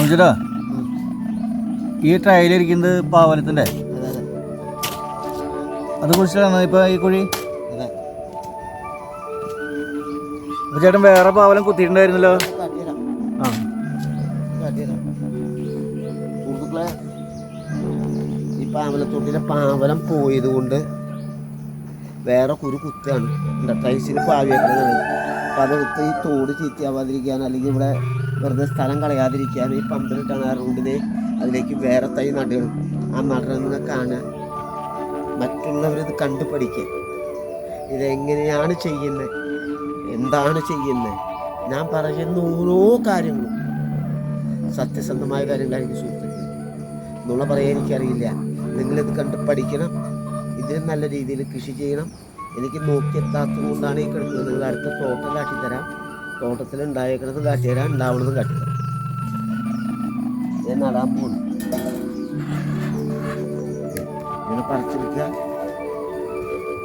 നോക്കിട്ടാ ഈ ട്രയലിരിക്കുന്നത് പാവനത്തിന്റെ. അതെ കുറിച്ചാണ് ഇപ്പോൾ ഈ കുഴി? ചേട്ടൻ വേറെ പാവലം കുത്തിയിട്ടുണ്ടായിരുന്നല്ലോ. ഈ പാവലത്തൊട്ടിലെ പാവലം പോയത് കൊണ്ട് വേറെ കുരു കുത്താണ് എന്താ ടൈസിന് പാവിയേക്കുന്നത് അപ്പം അതെടുത്ത് ഈ തോട് ചീത്തയാവാതിരിക്കാൻ അല്ലെങ്കിൽ ഇവിടെ വെറുതെ സ്ഥലം കളയാതിരിക്കാൻ ഈ പമ്പിലിട്ടാണ് ആ റോഡിനെ അതിലേക്ക് വേറെ തൈ നടുകൾ ആ നടന്ന കാണുക. മറ്റുള്ളവരിത് കണ്ടു പഠിക്കുക ഇതെങ്ങനെയാണ് ചെയ്യുന്നത് എന്താണ് ചെയ്യുന്നത് ഞാൻ പറയുന്ന ഓരോ കാര്യങ്ങളും സത്യസന്ധമായ കാര്യങ്ങളായിരിക്കും സുഹൃത്തുക്കൾ എന്നുള്ള പറയാൻ എനിക്കറിയില്ല. നിങ്ങളിത് കണ്ട് പഠിക്കണം ഇതിൽ നല്ല രീതിയിൽ കൃഷി ചെയ്യണം. എനിക്ക് നോക്കിയെത്താത്തത് കൊണ്ടാണ് ഈ കിടക്കുന്നത് നിങ്ങൾക്ക് അടുത്ത തോട്ടം കാട്ടിത്തരാം. തോട്ടത്തിൽ ഉണ്ടായേക്കുന്നത് കാട്ടിത്തരാം. ഉണ്ടാവുന്നതും കാട്ടിത്തരാം. ഞാൻ നടാൻ പോകുന്നു ഇങ്ങനെ പറിച്ചെടുക്കുക.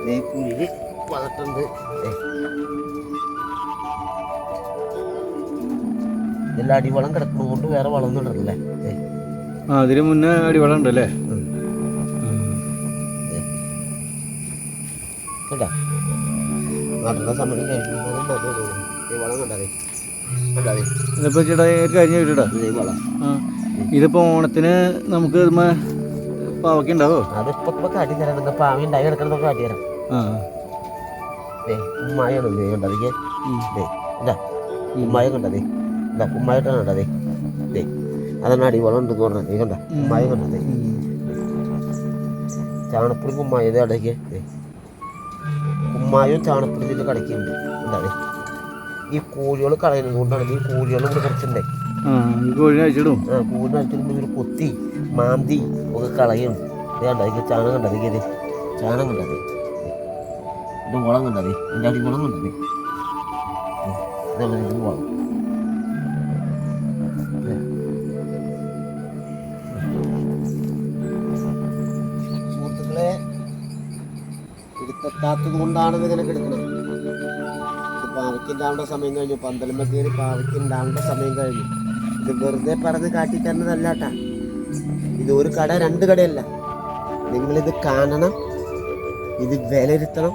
ദേ കുഴി വളർത്തുണ്ട്. ഇതിൽ അടിവളം കിടക്കുന്നത് കൊണ്ട് വേറെ വളമൊന്നും ഇടണല്ലേ. അതിന് മുന്നേ അടിവളം ഉണ്ടല്ലേ? ഇതിപ്പോൾ ചേട്ടാ ഒരു കാര്യം ചോദിച്ചോട്ടാ ഇതേ വളം. ആ. ഇതിപ്പോൾ ഓണത്തിന് നമുക്ക് പാവയ്ക്ക ഉണ്ടാവോ അതിപ്പോ ഇപ്പൊ കാട്ടി തരാം. പാവി ഉണ്ടായി കിടക്കണതൊക്കെ കാട്ടി തരാം. ഉമ്മായാണ് ദേ കണ്ടത് ഉം. ദേ ഇതാ. ഉമ്മായ കണ്ടതേ ഇതാ ഉമ്മായിട്ടാണ് കണ്ടതേ അതാണ് അടിവളം ഉണ്ടെന്ന് പറഞ്ഞത് കണ്ട. ഉമ്മായ കണ്ടതേ ചാണപ്പുറം കുമ്മായ ഇത് അടയ്ക്ക് ദേ കുമ്മായും ചാണപ്പൊടി ഇതിൽ എന്താണ്? ഈ കോഴികൾ കളയുന്നത് കൊണ്ടാണ് ഈ കോഴികളും കൂടെ കുറച്ചുണ്ടേ ആ ഈ കോഴിനെ അയച്ചിടും ആ ഇവർ കൊത്തി മാന്തി ഒക്കെ കളയും. ഇത് കണ്ട? ഇത് ചാണകം കണ്ടത് ഇത് ചാണകം കണ്ടത് ഇത്? വളം കണ്ടത് എന്റെ അടി വളം കണ്ടത് ഇതാണ് ഇത് വളം. എടുത്തെത്താത്തത് കൊണ്ടാണ് ഇതിങ്ങനെ കിടക്കുന്നത്. ഇത് പാവയ്ക്കുണ്ടാവേണ്ട സമയം കഴിഞ്ഞു. പന്തലുമ്പ കയറി പാവയ്ക്കുണ്ടാവേണ്ട സമയം കഴിഞ്ഞു. ഇത് വെറുതെ പറഞ്ഞ് കാട്ടിത്തരുന്നതല്ല കേട്ടാ ഇത് ഒരു കട രണ്ട് കടയല്ല. നിങ്ങളിത് കാണണം ഇത് വിലയിരുത്തണം.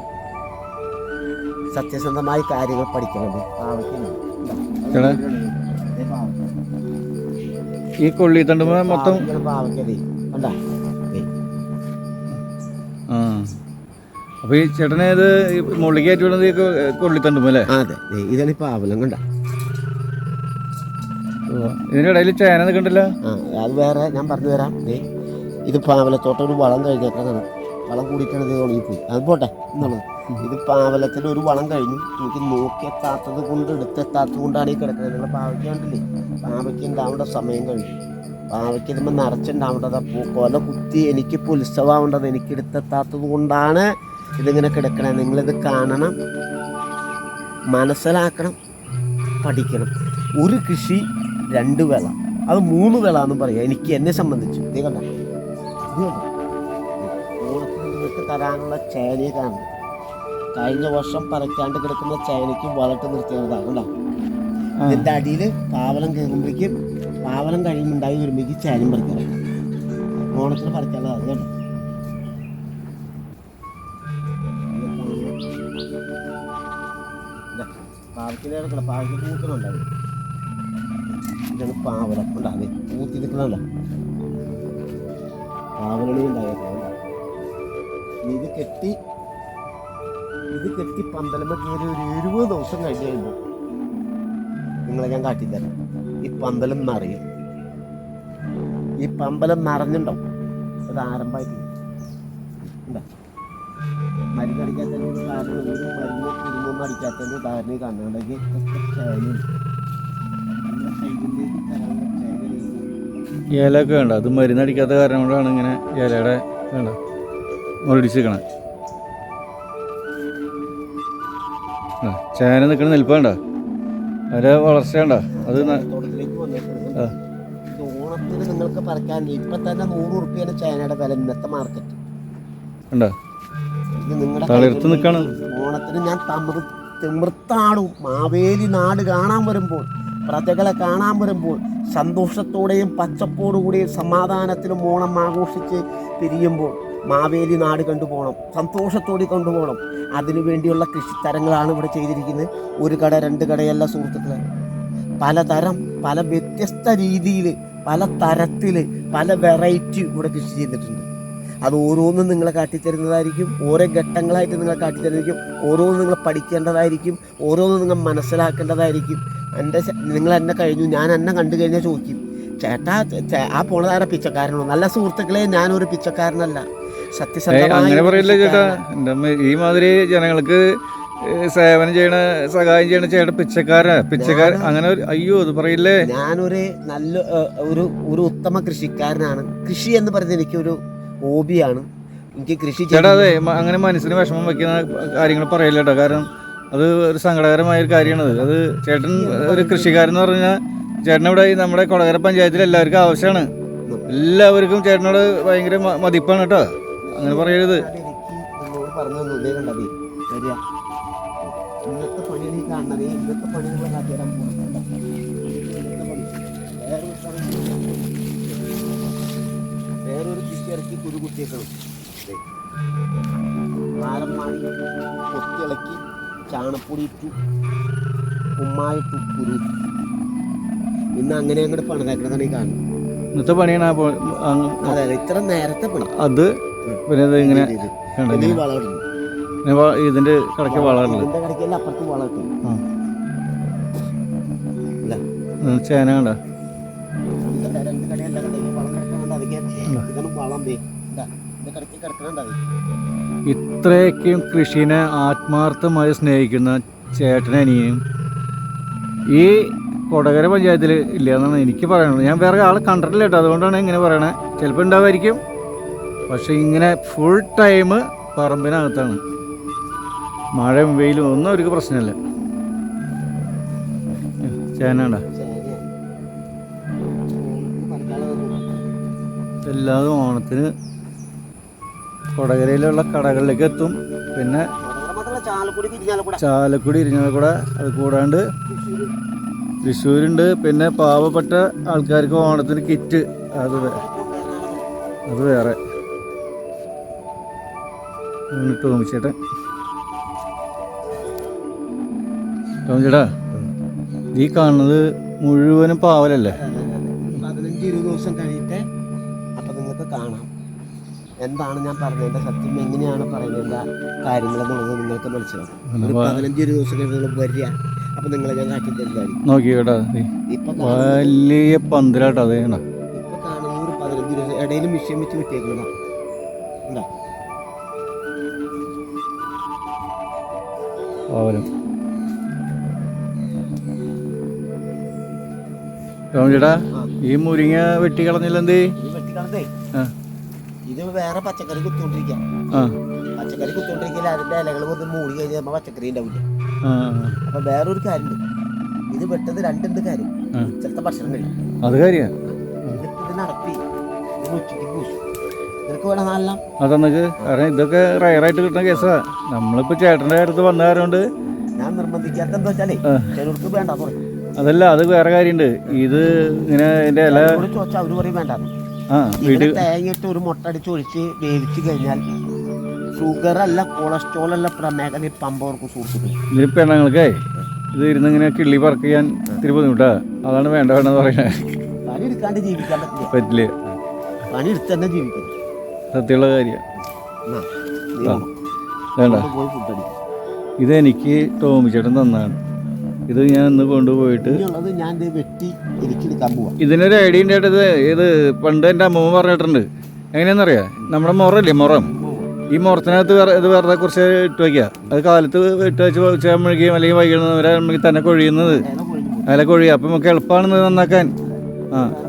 സത്യസന്ധമായി കാര്യങ്ങൾ പഠിക്കണം. പാവയ്ക്കുണ്ട്. ഈ കൊള്ളി തണ്ടുമ്പോ മൊത്തം പാവയ്ക്കതേ കണ്ടാ? അപ്പോൾ ഈ ചേട്ടനെ ഇത് മുകളിലേക്ക് കയറ്റി വിടുന്നത് കൊള്ളിത്തണ്ടും അല്ലേ? അതെ. ഇതാണ് ഇപ്പൊ ആവലം കണ്ട. ഇതിനിടയിൽ ചേന നിൽക്കണ്ടല്ലോ? അത് വേറെ ഞാൻ പറഞ്ഞു തരാം. ഇത് പാവലത്തോട്ടം ഒരു വളം കഴിഞ്ഞേക്കാണ് വളം കൂടിയിട്ടാണ് ഇത് ഉണങ്ങിപ്പോയി അത് പോട്ടെ എന്നുള്ളത്. ഇത് പാവലത്തിൽ ഒരു വളം കഴിഞ്ഞു. എനിക്ക് നോക്കിയെത്താത്തത് കൊണ്ട് എടുത്തെത്താത്തത് കൊണ്ടാണ് ഈ കിടക്കുന്നത്. നിങ്ങൾ പാവയ്ക്ക കണ്ടില്ലേ? പാവയ്ക്ക് ഉണ്ടാവേണ്ട സമയം കഴിഞ്ഞു. പാവയ്ക്ക് ഇതുമ്പോൾ നിറച്ചുണ്ടാവേണ്ടത്. അപ്പോൾ കൊല കുത്തി എനിക്ക് ഇപ്പോൾ ഉത്സവമാവേണ്ടത് എനിക്ക് എടുത്തെത്താത്തത് കൊണ്ടാണ് ഇതിങ്ങനെ കിടക്കണേ. നിങ്ങളിത് കാണണം. മനസ്സിലാക്കണം. പഠിക്കണം. ഒരു കൃഷി രണ്ട് വിള. അത് മൂന്ന് വിള എന്ന് പറയാം. എനിക്ക് എന്നെ സംബന്ധിച്ച്. നീ കണ്ട? ഇത് കണ്ടോ? നിങ്ങൾക്ക് തരാനുള്ള ചേന കാണും കഴിഞ്ഞ വർഷം പറക്കാണ്ട് കിടക്കുന്ന ചേനയ്ക്ക് വളട്ട് നിർത്തിയതാണ് കണ്ടോ. ഇതിന്റെ അടിയിൽ പാവലം കയറുമ്പോഴേക്കും പാവലം കഴിയുമ്പോണ്ടായി വരുമ്പോഴേക്കും ചേനയും പറിക്കണം ഓണത്തിന് പറിക്കാനുള്ളതാണ് കേട്ടോ പാവക്കിനെ കിടക്കണം പൂക്കണുണ്ടാവും ഇതാണ് പാവലം ഉണ്ടാവേ പൂത്തി നിൽക്കണമല്ല പാവലണി ഉണ്ടായിരുന്നു. ഇത് കെട്ടി ഇത് കെട്ടി പന്തലമ്മ കയറി ഒരു എഴുപത് ദിവസം കഴിഞ്ഞ് കഴിയുമ്പോൾ നിങ്ങളെ ഞാൻ കാട്ടിത്തരാം. ഈ പന്തലം നിറയും. ഈ പമ്പലം നിറഞ്ഞിട്ടുണ്ടോ അത് ആരംഭമായിട്ട് ഉണ്ടാ? മരുന്നടിക്കാത്തതിന് ഒരു കാരണം ഒരു മരുന്ന് കുരുമൊന്നും അടിക്കാത്തതിന് കൈകളിലേക്ക് തരാനുള്ള ചേനയിലേക്ക് ഇലയൊക്കെ വേണ്ട അത് മരുന്നടിക്കാത്ത കാരണം കൊണ്ടാണ് ഇങ്ങനെ ഇലയുടെ വേണ്ട മുരടിച്ചിരിക്കണേ ചേന നിൽക്കണ നിൽപ്പ് വേണ്ട അതിന്റെ വളർച്ച വേണ്ട അത് ഓണത്തിന് നിങ്ങൾക്ക് പറക്കാൻ ഇപ്പൊ തന്നെ നൂറ് ഉറുപ്പിയാണ് ചേനയുടെ വില ഇന്നത്തെ മാർക്കറ്റ് നിങ്ങളുടെ തളിർത്ത് നിൽക്കണം. ഓണത്തിന് ഞാൻ തമിർ തിമിർത്താടും. മാവേലി നാട് കാണാൻ വരുമ്പോൾ പ്രജകളെ കാണാൻ വരുമ്പോൾ സന്തോഷത്തോടെയും പച്ചപ്പോടുകൂടിയും സമാധാനത്തിലും ഓണം ആഘോഷിച്ച് പിരിയുമ്പോൾ മാവേലി നാട് കണ്ടുപോകണം സന്തോഷത്തോടെ കൊണ്ടുപോകണം. അതിനു വേണ്ടിയുള്ള കൃഷിത്തരങ്ങളാണ് ഇവിടെ ചെയ്തിരിക്കുന്നത്. ഒരു കട രണ്ട് കടയല്ല സുഹൃത്തുക്കളെ. പലതരം പല വ്യത്യസ്ത രീതിയിൽ പല തരത്തിൽ പല വെറൈറ്റി ഇവിടെ കൃഷി ചെയ്തിട്ടുണ്ട്. അത് ഓരോന്നും നിങ്ങളെ കാട്ടിത്തരുന്നതായിരിക്കും ഓരോ ഘട്ടങ്ങളായിട്ട് നിങ്ങളെ കാട്ടിത്തരുന്നതായിരിക്കും ഓരോന്നും നിങ്ങൾ പഠിക്കേണ്ടതായിരിക്കും ഓരോന്നും നിങ്ങൾ മനസ്സിലാക്കേണ്ടതായിരിക്കും. എന്റെ നിങ്ങൾ എന്നെ കഴിഞ്ഞു ഞാൻ എന്നെ കണ്ടു കഴിഞ്ഞാൽ ചോദിക്കും ചേട്ടാ ആ പോണതാരെ പിച്ചക്കാരനോ? നല്ല സുഹൃത്തുക്കളെ ഞാനൊരു പിച്ചക്കാരനല്ല. അങ്ങനെ പറയില്ല ചേട്ടാ. ഈ മാതിരി ജനങ്ങൾക്ക് സേവനം ചെയ്യണ സഹായം ചെയ്യണ ചേട്ടൻ പിച്ചക്കാരൻ പിച്ചക്കാരൻ അങ്ങനെ അയ്യോ അത് പറയില്ലേ? ഞാനൊരു നല്ല ഒരു ഒരു ഉത്തമ കൃഷിക്കാരനാണ്. കൃഷി എന്ന് പറയുന്നത് എനിക്കൊരു ഹോബിയാണ്. എനിക്ക് കൃഷി ചേട്ടാ അതെ അങ്ങനെ മനസ്സിന് വിഷമം വെക്കുന്ന കാര്യങ്ങൾ പറയില്ല കേട്ടോ? കാരണം അത് ഒരു സങ്കടകരമായ ഒരു കാര്യമാണത്. അത് ചേട്ടൻ ഒരു കൃഷിക്കാരൻ എന്ന് പറഞ്ഞാൽ ചേട്ടൻ ഇവിടെ നമ്മുടെ കൊടകര പഞ്ചായത്തിൽ എല്ലാവർക്കും ആവശ്യമാണ്. എല്ലാവർക്കും ചേട്ടനോട് ഭയങ്കര മതിപ്പാണ് കേട്ടോ. അങ്ങനെ പറയരുത്. ഞാൻ എനിക്ക് വേറൊരു ഇറക്കി കുരു കുത്തിയേക്കണം മാണി കൊത്തിയിളക്കി ചാണപ്പൊടി ഇട്ടു ഉമ്മായിട്ടു കുരു ഇന്ന് അങ്ങനെ അങ്ങോട്ട് പണിതാക്കണതാണ് ഈ കാണുന്നത്. ഇന്നത്തെ പണിയാണ് അതെ ഇത്ര നേരത്തെ പണി. അത് പിന്നെ ഇങ്ങനെ ഇതിന്റെ കടക്ക് കണ്ടോ പിന്നെ ഈ ഇങ്ങനെ? വളം ഇത്രയൊക്കെയും കൃഷിനെ ആത്മാർത്ഥമായി സ്നേഹിക്കുന്ന ചേട്ടനനിയും ഈ കൊടകര പഞ്ചായത്തിൽ ഇല്ല എന്നാണ് എനിക്ക് പറയാനുള്ളത്. ഞാൻ വേറെ ആളെ കണ്ടിട്ടില്ല കേട്ടോ അതുകൊണ്ടാണ് ഇങ്ങനെ പറയണേ. ചിലപ്പോൾ ഉണ്ടാവായിരിക്കും. പക്ഷെ ഇങ്ങനെ ഫുൾ ടൈം പറമ്പിനകത്താണ്. മഴയും വെയിലും ഒന്നും അവർക്ക് പ്രശ്നമില്ല. ചേനണ്ട എല്ലാതും ഓണത്തിന് കൊടകരയിലുള്ള കടകളിലേക്ക് എത്തും. പിന്നെ ചാലക്കുടി ഇരിഞ്ഞാലക്കുട അത് കൂടാണ്ട് തൃശ്ശൂര് തൃശ്ശൂരുണ്ട്. പിന്നെ പാവപ്പെട്ട ആൾക്കാർക്ക് ഓണത്തിന് കിറ്റ്. അത് അത് വേറെ. ടോമിച്ചേട്ടൻ ടോമിച്ചേട്ടാ ഈ കാണുന്നത് മുഴുവനും പാവലല്ലേ? എന്താണ് ഞാൻ പറഞ്ഞതിന്റെ സത്യം എങ്ങനെയാണ് പറയുന്നതിന്റെ കാര്യങ്ങളെന്നുള്ളത് നിങ്ങൾക്ക് മനസ്സിലാവും. ഒരു അപ്പൊ പതിനഞ്ച് ഇരുപത് ദിവസം കഴിഞ്ഞ് നിങ്ങൾ വരിക. അപ്പം നിങ്ങളെ ഞാൻ കാട്ടി തരുന്നതായിരിക്കും നോക്കി കേട്ടോ. ദേ, ഇപ്പം വലിയ പന്തലാട്ടോ അതേ ഇപ്പൊ കാണുന്ന ഒരു പതിനഞ്ച് ദിവസം ഇടയിൽ മിഷ്യൻ വെച്ച് ഉണ്ടോ ടോമിച്ചേട്ടാ ആ. ഈ മുരിങ്ങ വെട്ടി കളഞ്ഞില്ലെന്തേ വെട്ടി കളഞ്ഞേ ആ. ഇത് വേറെ പച്ചക്കറി കുത്തോണ്ടിരിക്കാം ആ. പച്ചക്കറി കുത്തോണ്ടിരിക്കില്ല അതിന്റെ ഇലകൾ വന്ന് മൂടി കഴിഞ്ഞാൽ നമ്മൾ പച്ചക്കറി ഉണ്ടാവില്ല. അപ്പൊ വേറൊരു കാര്യമുണ്ട്. ഇത് വെട്ടത് രണ്ടുണ്ട് കാര്യം. ചെറുത്ത ഉച്ചത്തെ ഭക്ഷണം കഴിക്കും. അത് എന്നിട്ട് ഇത് നടത്തി. ഉച്ചയ്ക്ക് പൂശും. അതെന്നൊക്കെ കാരണം ഇതൊക്കെ റയറായിട്ട് കിട്ടുന്ന കേസാ. നമ്മളിപ്പോ ചേട്ടന്റെ അടുത്ത് വന്ന കാരണം ഞാൻ നിർബന്ധിക്കാത്ത എന്താ വെച്ചാലേ ചിലർക്ക് വേണ്ട അതല്ല അത് വേറെ കാര്യമുണ്ട്. ഇത് ഇങ്ങനെ ഇതിന്റെ ഇല ചോദിച്ചാൽ അവർ പറയും വേണ്ട വീട്ടിൽ തേങ്ങയിട്ട് ഒരു മുട്ട അടിച്ച് ഒഴിച്ച് വേവിച്ച് കഴിഞ്ഞാൽ ഷുഗർ അല്ല കൊളസ്ട്രോൾ അല്ല പ്രമേഹം പമ്പവർക്ക് സുഹൃത്തുക്കൾ ഇതിന് പെണ്ണുങ്ങൾക്ക് ഇത് ഇരുന്ന് ഇങ്ങനെ കിള്ളി പറക്ക് ചെയ്യാൻ ഇത്തിരി ബുദ്ധിമുട്ടാ. അതാണ് വേണ്ട വേണ്ടെന്ന് പറയുന്നത്. പണി എടുക്കാണ്ട് ജീവിക്കാൻ പറ്റില്ല. പറ്റില്ല. പണി എടുത്ത് തന്നെ ജീവിക്കണം. സത്യമുള്ള കാര്യം. വേണ്ട. ഇതെനിക്ക് ടോമി ചേട്ടൻ തന്നാണ്. ഇത് ഞാൻ ഇന്ന് കൊണ്ടുപോയിട്ട് ഞാൻ വെട്ടി എനിക്കെടുക്കാൻ പോവാം. ഇതിനൊരു ഐഡിയ ഉണ്ടായിട്ടത് ഇത് പണ്ട് എന്റെ അമ്മ പറഞ്ഞിട്ടുണ്ട്. എങ്ങനെയാണെന്നറിയാം നമ്മുടെ മുറല്ലേ മുറം. ഈ മുറത്തിനകത്ത് വേറെ ഇത് വെറുതെ കുറച്ച് ഇട്ട് വയ്ക്കുക അത് കാലത്ത് ഇട്ട് വെച്ച് ഉച്ചയാകുമ്പോഴേക്കും അല്ലെങ്കിൽ വൈകുന്നേരം തന്നെ കൊഴിയുന്നത്. അല്ല. കൊഴിയുക അപ്പം നമുക്ക് എളുപ്പമാണ് നന്നാക്കാൻ. ആ. വേറെ.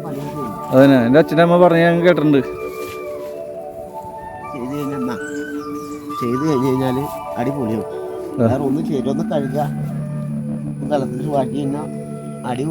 അതന്നെ. എന്റെ അച്ഛന്റെ അമ്മ പറഞ്ഞ ഞാൻ കേട്ടിട്ടുണ്ട്. ചെയ്ത് കഴിഞ്ഞാൽ കഴിഞ്ഞ് കഴിഞ്ഞാൽ അടിപൊളിയാവും. വേറെ ഒന്ന് കഴുകുക വെള്ളത്തിൽ സുഖാക്കി കഴിഞ്ഞാൽ അതിനെ